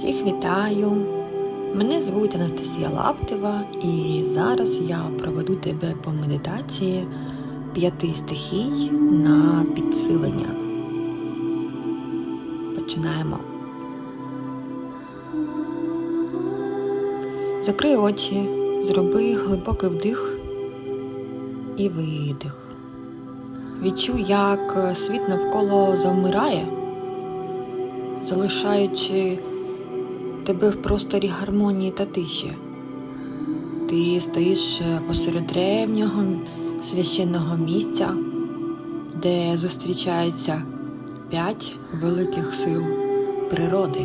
Всіх вітаю! Мене звуть Анастасія Лаптева, і зараз я проведу тебе по медитації п'яти стихій на підсилення. Починаємо. Закрий очі, зроби глибокий вдих і видих. Відчуй, як світ навколо завмирає, залишаючи тебе в просторі гармонії та тиші. Ти стоїш посеред древнього священного місця, де зустрічаються п'ять великих сил природи.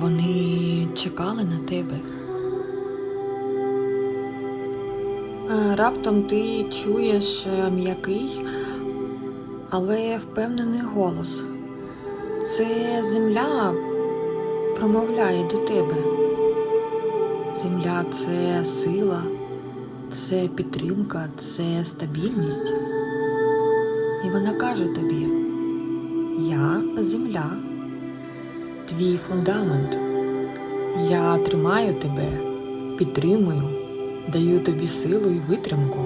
Вони чекали на тебе. Е, Раптом ти чуєш е, м'який, але впевнений голос. Це земля промовляє до тебе. Земля це сила, це підтримка, це стабільність. І вона каже тобі: Я земля, твій фундамент. Я тримаю тебе, підтримую, даю тобі силу і витримку.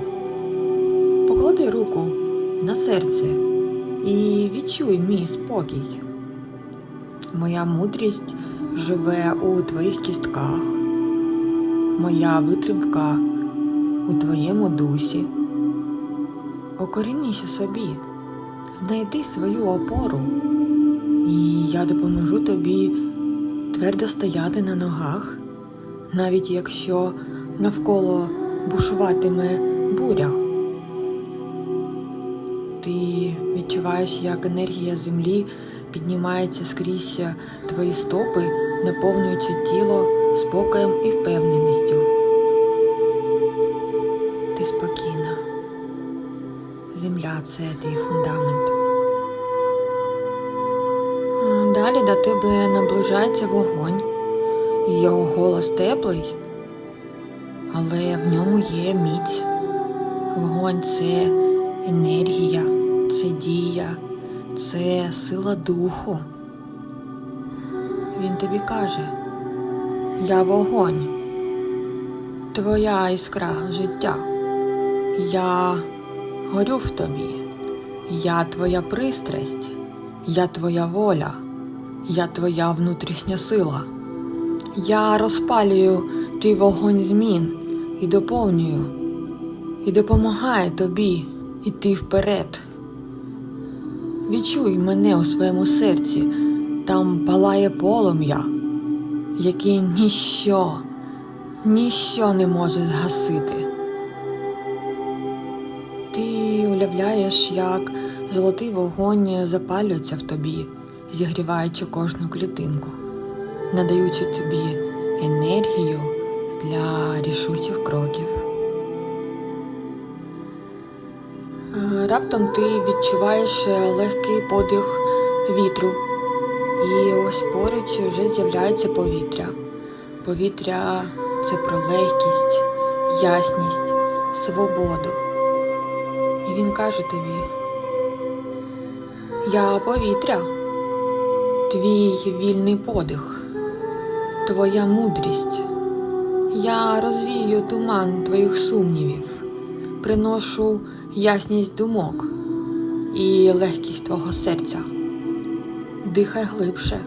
Поклади руку на серце і відчуй мій спокій. Моя мудрість живе у твоїх кістках, моя витримка у твоєму дусі. Окорініся собі, знайди свою опору, і я допоможу тобі твердо стояти на ногах, навіть якщо навколо бушуватиме буря. Ти відчуваєш, як енергія землі піднімається скрізь твої стопи, наповнюючи тіло спокоєм і впевненістю. Ти спокійна. Земля це твій фундамент. Далі до тебе наближається вогонь, його голос теплий, але в ньому є міць. Вогонь це енергія, це дія, це сила духу. Він тобі каже, я вогонь, твоя іскра життя. Я горю в тобі, я твоя пристрасть, я твоя воля, я твоя внутрішня сила. Я розпалюю твій вогонь змін і доповнюю, і допомагаю тобі йти вперед. Відчуй мене у своєму серці, там палає полум'я, яке ніщо, ніщо не може згасити. Ти уявляєш, як золотий вогонь запалюється в тобі, зігріваючи кожну клітинку, надаючи тобі енергію для рішучих кроків. Раптом ти відчуваєш е, легкий подих вітру, і ось поруч вже з'являється повітря. Повітря це про легкість, ясність, свободу. І він каже тобі: Я повітря, твій вільний подих, твоя мудрість. Я розвію туман твоїх сумнівів, приношу ясність думок і легкість твого серця. Дихай глибше,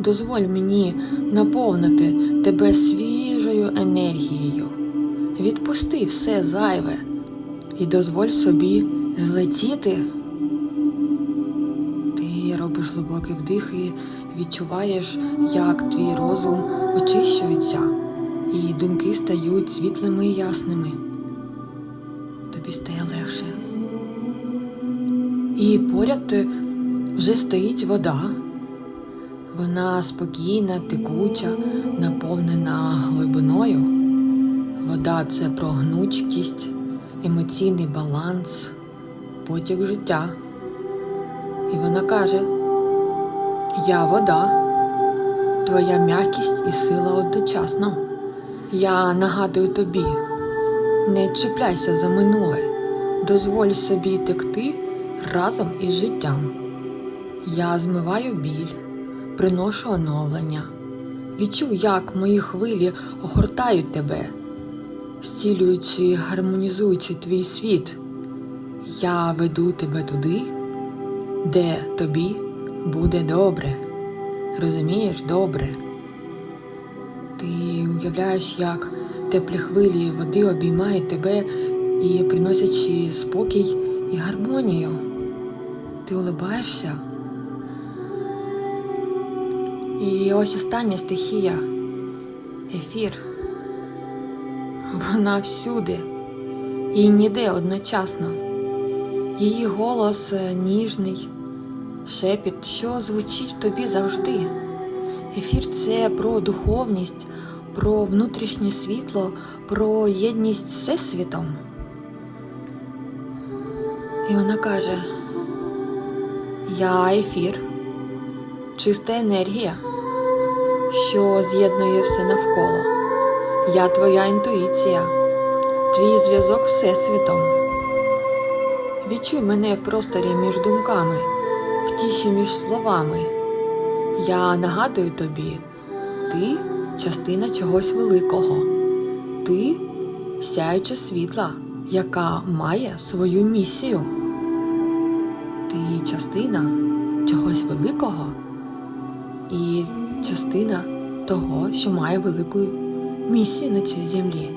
дозволь мені наповнити тебе свіжою енергією. Відпусти все зайве і дозволь собі злетіти. Ти робиш глибокий вдих і відчуваєш, як твій розум очищується, і думки стають світлими і ясними. Тобі стає. І поряд вже стоїть вода. Вона спокійна, текуча, наповнена глибиною. Вода це про гнучкість, емоційний баланс, потік життя. І вона каже: Я вода, твоя м'якість і сила одночасно. Я нагадую тобі, не чіпляйся за минуле, дозволь собі текти разом із життям. Я змиваю біль, приношу оновлення. Відчуй, як мої хвилі огортають тебе, зцілюючи, гармонізуючи твій світ. Я веду тебе туди, де тобі буде добре. Розумієш, добре. Ти уявляєш, як теплі хвилі води обіймають тебе і приносячи спокій і гармонію. Ти улибаєшся. І ось остання стихія ефір. Вона всюди і ніде одночасно. Її голос е, ніжний, шепіт, що звучить в тобі завжди. Ефір це про духовність, про внутрішнє світло, про єдність з Всесвітом. І вона каже: Я ефір, чиста енергія, що з'єднує все навколо. Я твоя інтуїція, твій зв'язок Всесвітом. Відчуй мене в просторі між думками, в тіші між словами. Я нагадую тобі, ти частина чогось великого, ти сяюча світла, яка має свою місію. Ти частина чогось великого і частина того, що має велику місію на цій землі.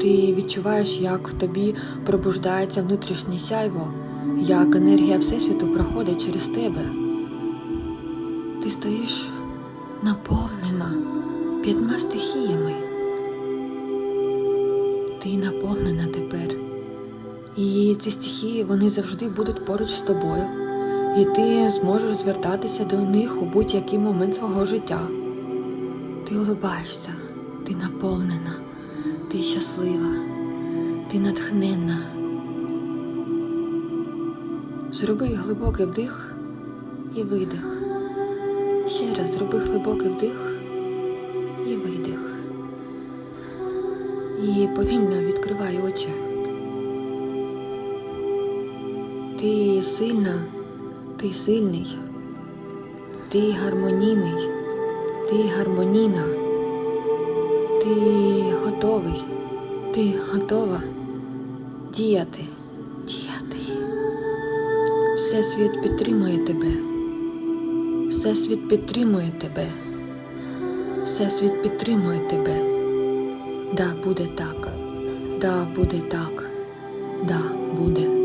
Ти відчуваєш, як в тобі пробуждається внутрішнє сяйво, як енергія Всесвіту проходить через тебе. Ти стоїш наповнена п'ятьма стихіями. Ти наповнена тепер. І ці стихії вони завжди будуть поруч з тобою, і ти зможеш звертатися до них у будь-який момент свого життя. Ти улибаєшся, ти наповнена, ти щаслива, ти натхненна. Зроби глибокий вдих і видих. Ще раз зроби глибокий вдих і видих. І повільно відкривай очі. Ти сильна, ти сильний, ти гармонійний, ти гармонійна, ти готовий, ти готова діяти, діяти. Всесвіт підтримує тебе. Всесвіт підтримує тебе. Всесвіт підтримує тебе. Да, буде так. Да, буде так. Да, буде